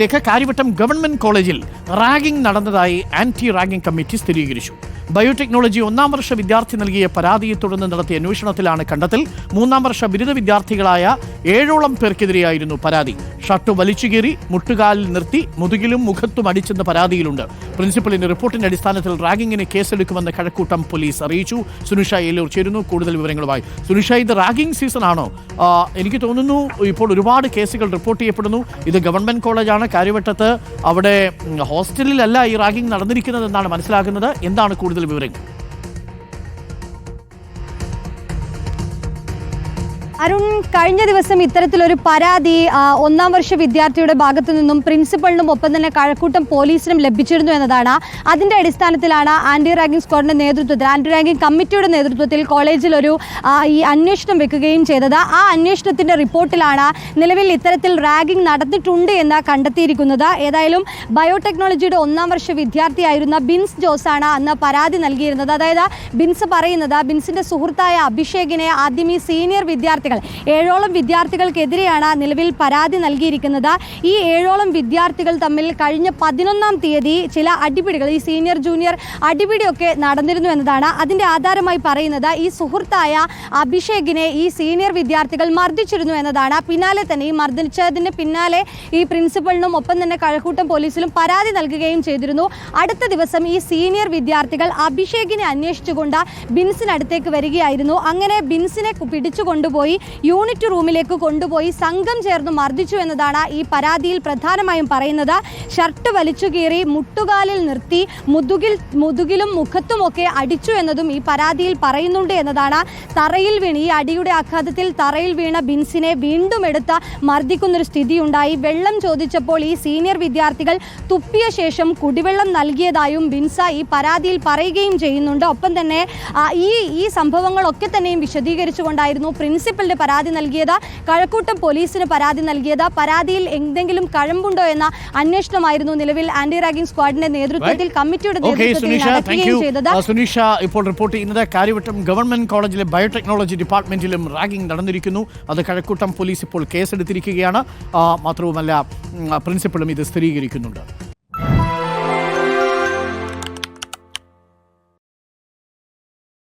ലേക്ക് Kariavattom government കോളേജിൽ ragging നടന്നതായി anti ragging committee സ്ഥിരീകരിച്ചു. ബയോടെക്നോളജി ഒന്നാം വർഷ വിദ്യാർത്ഥി നൽകിയ പരാതിയെ തുടർന്ന് നടത്തിയ അന്വേഷണത്തിലാണ് കണ്ടെത്തൽ. മൂന്നാം വർഷ ബിരുദ വിദ്യാർത്ഥികളായ ഏഴോളം പേർക്കെതിരെയായിരുന്നു പരാതി. ഷർട്ട് വലിച്ചുകീറി മുട്ടുകാലിൽ നിർത്തി മുതുകിലും മുഖത്തും അടിച്ചെന്ന പരാതിയിലുണ്ട്. പ്രിൻസിപ്പലിന്റെ റിപ്പോർട്ടിന്റെ അടിസ്ഥാനത്തിൽ റാഗിങ്ങിന് കേസെടുക്കുമെന്ന് കഴക്കൂട്ടം പോലീസ് അറിയിച്ചു. സുനിഷ ഏലൂർ ചേരുന്നു. കൂടുതൽ വിവരങ്ങളുമായി സുനിഷ ഇത് റാഗിംഗ് സീസൺ ആണോ? എനിക്ക് തോന്നുന്നു ഇപ്പോൾ ഒരുപാട് കേസുകൾ റിപ്പോർട്ട് ചെയ്യപ്പെടുന്നു. ഇത് ഗവൺമെന്റ് കോളേജാണ്. കാര്യവട്ടത്ത് അവിടെ ഹോസ്റ്റലിലല്ല ഈ റാഗിംഗ് നടന്നിരിക്കുന്നത് എന്നാണ് മനസ്സിലാക്കുന്നത് എന്താണ് കൂടുതൽ വിവരങ്ങൾ? അരുൺ കഴിഞ്ഞ ദിവസം ഇത്തരത്തിലൊരു പരാതി ഒന്നാം വർഷ വിദ്യാർത്ഥിയുടെ ഭാഗത്തു നിന്നും പ്രിൻസിപ്പളിനും ഒപ്പം തന്നെ കഴക്കൂട്ടം പോലീസിനും ലഭിച്ചിരുന്നു എന്നതാണ്. അതിന്റെ അടിസ്ഥാനത്തിലാണ് ആന്റി റാങ്കിംഗ് സ്ക്വാഡിന്റെ നേതൃത്വത്തിൽ ആന്റി റാങ്കിംഗ് കമ്മിറ്റിയുടെ നേതൃത്വത്തിൽ കോളേജിൽ ഒരു ഈ അന്വേഷണം വെക്കുകയും ചെയ്തത്. ആ അന്വേഷണത്തിന്റെ റിപ്പോർട്ടിലാണ് നിലവിൽ ഇത്തരത്തിൽ റാഗിംഗ് നടന്നിട്ടുണ്ട് എന്ന് കണ്ടെത്തിയിരിക്കുന്നത്. ഏതായാലും ബയോടെക്നോളജിയുടെ ഒന്നാം വർഷ വിദ്യാർത്ഥിയായിരുന്ന ബിൻസ് ജോസാണ് അന്ന് പരാതി നൽകിയിരുന്നത്. അതായത് ബിൻസ് പറയുന്നത് ബിൻസിന്റെ സുഹൃത്തായ അഭിഷേകിനെ ആദ്യം ഈ സീനിയർ വിദ്യാർത്ഥികൾ. ഏഴോളം വിദ്യാർത്ഥികൾക്കെതിരെയാണ് നിലവിൽ പരാതി നൽകിയിരിക്കുന്നത്. ഈ ഏഴോളം വിദ്യാർത്ഥികൾ തമ്മിൽ കഴിഞ്ഞ പതിനൊന്നാം തീയതി ചില അടിപിടികൾ ഈ സീനിയർ ജൂനിയർ അടിപിടിയൊക്കെ നടന്നിരുന്നു എന്നതാണ് അതിന്റെ ആധാരമായി പറയുന്നത്. ഈ സുഹൃത്തായ അഭിഷേകിനെ ഈ സീനിയർ വിദ്യാർത്ഥികൾ മർദ്ദിച്ചിരുന്നു എന്നതാണ്. പിന്നാലെ തന്നെ ഈ മർദ്ദിച്ചതിന് പിന്നാലെ ഈ പ്രിൻസിപ്പളിനും ഒപ്പം തന്നെ കഴക്കൂട്ടം പോലീസിലും പരാതി നൽകുകയും ചെയ്തിരുന്നു. അടുത്ത ദിവസം ഈ സീനിയർ വിദ്യാർത്ഥികൾ അഭിഷേകിനെ അന്വേഷിച്ചുകൊണ്ട് ബിൻസിനടുത്തേക്ക് വരികയായിരുന്നു. അങ്ങനെ ബിൻസിനെ പിടിച്ചുകൊണ്ടുപോയി. പിടിച്ചു കൊണ്ടുപോയി യൂണിറ്റ് റൂമിലേക്ക് കൊണ്ടുപോയി സംഘം ചേർന്ന് മർദ്ദിച്ചു എന്നതാണ് ഈ പരാതിയിൽ പ്രധാനമായും പറയുന്നത്. ഷർട്ട് വലിച്ചു കീറി മുട്ടുകാലിൽ നിർത്തി മുതുകിൽ മുതുകിലും മുഖത്തുമൊക്കെ അടിച്ചു എന്നതും ഈ പരാതിയിൽ പറയുന്നുണ്ട് എന്നതാണ്. തറയിൽ വീണ് ഈ അടിയുടെ ആഘാതത്തിൽ തറയിൽ വീണ ബിൻസിനെ വീണ്ടും എടുത്ത് മർദ്ദിക്കുന്നൊരു സ്ഥിതിയുണ്ടായി. വെള്ളം ചോദിച്ചപ്പോൾ ഈ സീനിയർ വിദ്യാർത്ഥികൾ തുപ്പിയ ശേഷം കുടിവെള്ളം നൽകിയതായും ബിൻസ ഈ പരാതിയിൽ പറയുകയും ചെയ്യുന്നുണ്ട്. ഒപ്പം തന്നെ ഈ ഈ സംഭവങ്ങളൊക്കെ തന്നെയും വിശദീകരിച്ചുകൊണ്ടായിരുന്നു പ്രിൻസിപ്പലിന് പരാതി നൽകിയത് കഴക്കൂട്ടം പോലീസിന് പരാതി നൽകിയത്. പരാതിയിൽ എന്തെങ്കിലും കഴമ്പുണ്ടോ എന്ന അന്വേഷണമായിരുന്നു നിലവിൽ ആന്റി റാഗിംഗ് സ്ക്വാഡിന്റെ നേതൃത്വത്തിൽ കമ്മിറ്റിയുടെ നേതൃത്വത്തിൽ സുനിഷ ഇപ്പോൾ റിപ്പോർട്ട് ചെയ്യുന്നത് കാര്യവട്ടം ഗവൺമെന്റ് കോളേജിലെ ബയോടെക്നോളജി ഡിപ്പാർട്ട്മെന്റിലും റാഗിംഗ് നടന്നിരിക്കുന്നു. അത് കഴക്കൂട്ടം പോലീസ് ഇപ്പോൾ കേസെടുത്തിരിക്കുകയാണ്. മാത്രവുമല്ല പ്രിൻസിപ്പളും ഇത് സ്ഥിരീകരിക്കുന്നുണ്ട്.